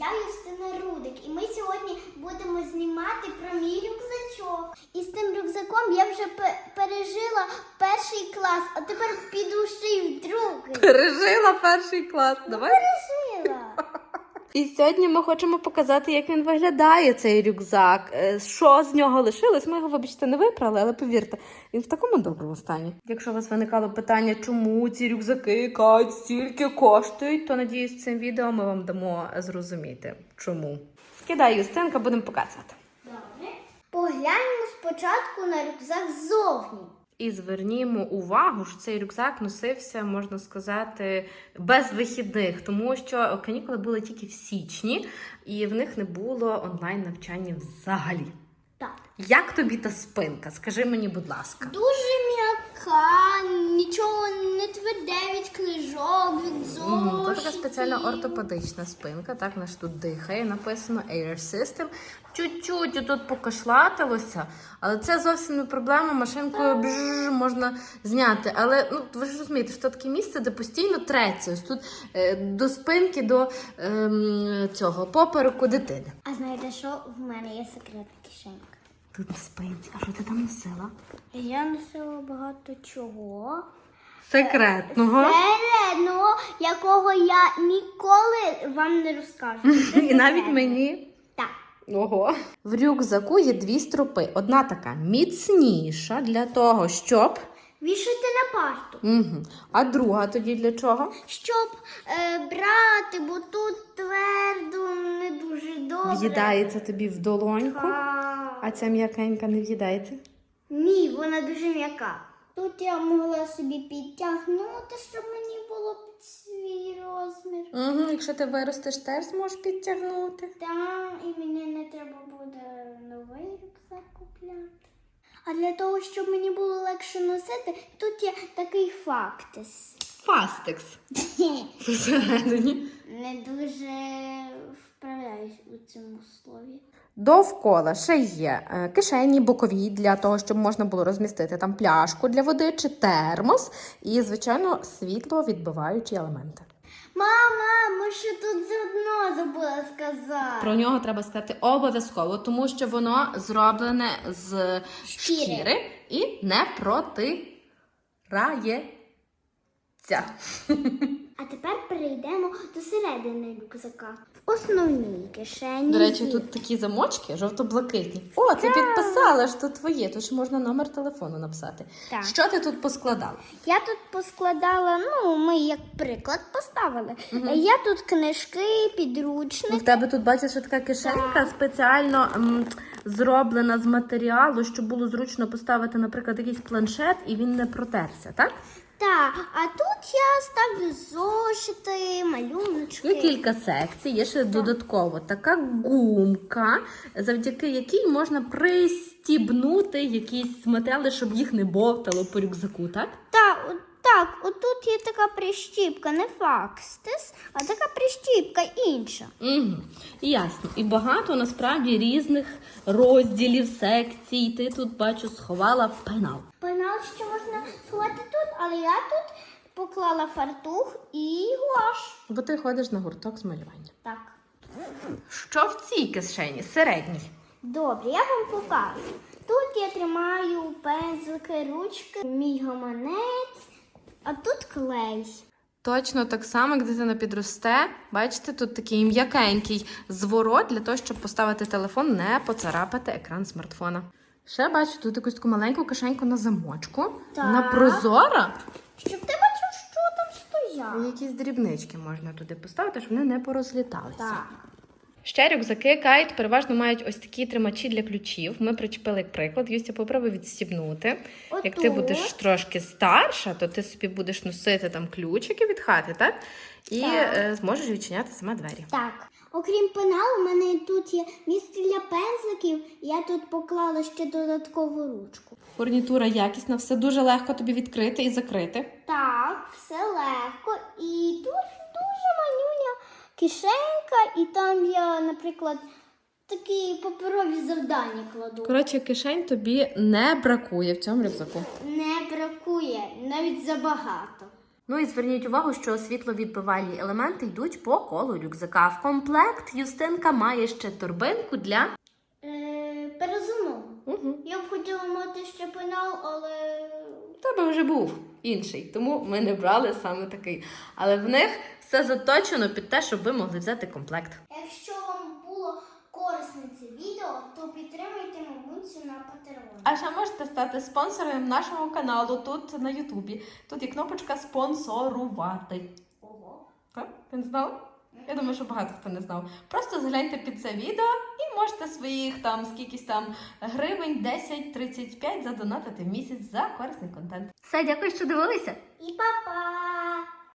я Юстина Рудик, і ми сьогодні будемо знімати про мій рюкзачок. І з тим рюкзаком я вже пережила перший клас, а тепер піду ще й в другий. Пережила перший клас. Давай. Пережила. І сьогодні ми хочемо показати, як він виглядає, цей рюкзак. Е, Що з нього лишилось? Ми його, вибачте, не випрали, але повірте, він в такому доброму стані. Якщо у вас виникало питання, чому ці рюкзаки Кать, стільки коштують, то надіюсь, цим відео ми вам дамо зрозуміти, чому. Скидай Юстинка, будемо показувати. Добре. Погляньмо спочатку на рюкзак ззовні. І звернімо увагу, що цей рюкзак носився, можна сказати, без вихідних, тому що канікули були тільки в січні, і в них не було онлайн навчання взагалі. Так. Як тобі та спинка? Скажи мені, будь ласка. Дуже м'яка, нічого не тверде від книжок, від зошитів. Це така спеціальна ортопедична спинка, так наш тут дихає, написано Air System. Чуть-чуть тут покашлатилося, але це зовсім не проблема. Машинкою бжж, можна зняти. Але ну ви ж розумієте, що таке місце, де постійно треться. Ось тут е, до спинки, до ем, цього попереку дитини. А знаєте що? В мене є секретна кишенька. Тут на. А що ти там носила? Я носила багато чого. Секретного. Середного, якого я ніколи вам не розкажу. Це І навіть мені. Так. Ого. В рюкзаку є дві стропи. Одна така міцніша для того, щоб. Вішати на парту. Угу. А друга тоді для чого? Щоб е, брати, бо тут твердо не дуже добре. В'їдається тобі в долоньку, А, а ця м'якенька не в'їдається. Ні, вона дуже м'яка. Тут я могла собі підтягнути, щоб мені було під свій розмір. Угу. Якщо ти виростеш, теж зможеш підтягнути. Та, і мені не треба буде новий рюкзак купляти. А для того, щоб мені було легше носити, тут є такий фактис. Фастекс. Всередині. Не дуже вправляюсь у цьому слові. Довкола ще є е, кишені бокові для того, щоб можна було розмістити там пляшку для води чи термос, і, звичайно, світло відбиваючі елементи. Мама, ми ще тут заодно забула сказати. Про нього треба сказати обов'язково, тому що воно зроблене з Шкіри. шкіри і не протирається. Тепер перейдемо до середини рюкзака. В основній кишені. До речі, є- тут такі замочки жовто-блакитні. О, ти підписала, що твоє, то ж можна номер телефону написати. Так. Що ти тут поскладала? Я тут поскладала, ну, ми як приклад поставили. Я тут книжки, підручник. Ну, в тебе тут бачиш що така кишенька спеціально м, зроблена з матеріалу, щоб було зручно поставити, наприклад, якийсь планшет і він не протерся, так? Так, а тут я ставлю зошити, малюночки. Є кілька секцій, є ще додатково така гумка, завдяки якій можна пристібнути якісь матеріали, щоб їх не бовтало по рюкзаку, так? Так, от- так, отут є така прищіпка, не факстис, а така прищіпка інша. Угу. Ясно. І багато насправді різних розділів, секцій. Ти тут бачу сховала пенал. Пенал ще можна сховати тут, але я тут поклала фартух і гуаш. Бо ти ходиш на гурток з малювання. Так. Що в цій кишені? Середній. Добре, я вам покажу. Тут я тримаю пензлики, ручки, мій гаманець, а тут клей. Точно так само, як дитина підросте. Бачите, тут такий м'якенький зворот для того, щоб поставити телефон, не поцарапати екран смартфона. Ще бачу тут якусь таку маленьку кишеньку на замочку. Так. Вона прозора. Щоб ти бачив, що там стояло. якісь дрібнички можна туди поставити, щоб вони не порозліталися. Так. Ще рюкзаки кайт переважно мають ось такі тримачі для ключів. Ми причепили як приклад. Юстя попробуй відстібнути. Як ти Отут. будеш трошки старша, то ти собі будеш носити там ключики від хати, так? І Так. е, зможеш відчиняти сама двері. Так. Окрім пеналу, у мене тут є місце для пензликів. Я тут поклала ще додаткову ручку. Фурнітура якісна, все дуже легко тобі відкрити і закрити. Так, все легко. І тут кишенька, і там я, наприклад, такі паперові завдання кладу. Коротше, кишень тобі не бракує в цьому рюкзаку. Не бракує, навіть забагато. Ну і зверніть увагу, що світловідбивальні елементи йдуть по колу рюкзака. В комплект Юстинка має ще торбинку для. Е, перезумов. Угу. Я б хотіла мати ще пенал, але тебе вже був інший, тому ми не брали саме такий. Але в них все заточено під те, щоб ви могли взяти комплект. якщо вам було корисне це відео, то підтримуйте мамусю на Патреоні. А ще можете стати спонсором нашого каналу тут на Ютубі. Тут є кнопочка спонсорувати. Ого. Так? Ти не знала? Я думаю, що багато хто не знав. Просто загляньте під це відео можете своїх там скількись там гривень 10-35 задонатити в місяць за корисний контент. Все, дякую, що дивилися. І па-па!